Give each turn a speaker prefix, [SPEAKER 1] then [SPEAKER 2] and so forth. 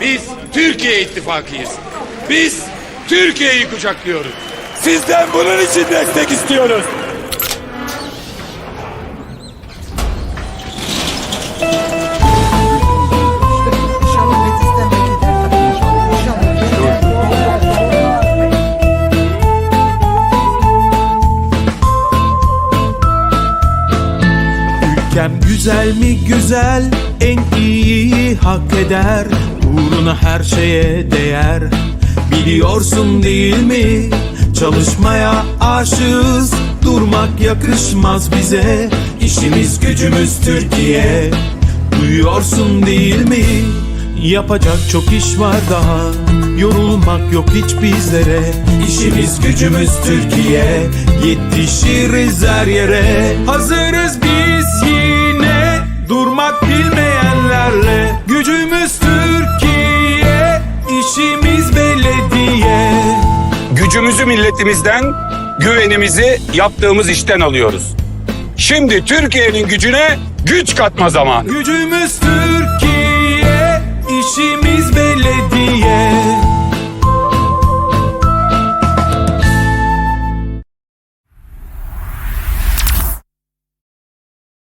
[SPEAKER 1] Biz Türkiye ittifakıyız. Biz Türkiye'yi kucaklıyoruz.
[SPEAKER 2] Sizden bunun için destek istiyoruz.
[SPEAKER 3] Ülkem güzel mi güzel en iyiyi hak eder Uğruna her şeye değer. Biliyorsun değil mi? Çalışmaya aşığız. Durmak yakışmaz bize. İşimiz gücümüz Türkiye. Duyuyorsun değil mi? Yapacak çok iş var daha. Yorulmak yok hiç bizlere. İşimiz gücümüz Türkiye. Yetişiriz her yere. Hazırız biz Belediye
[SPEAKER 4] Gücümüzü milletimizden, güvenimizi yaptığımız işten alıyoruz. Şimdi Türkiye'nin gücüne güç katma zamanı.
[SPEAKER 3] Gücümüz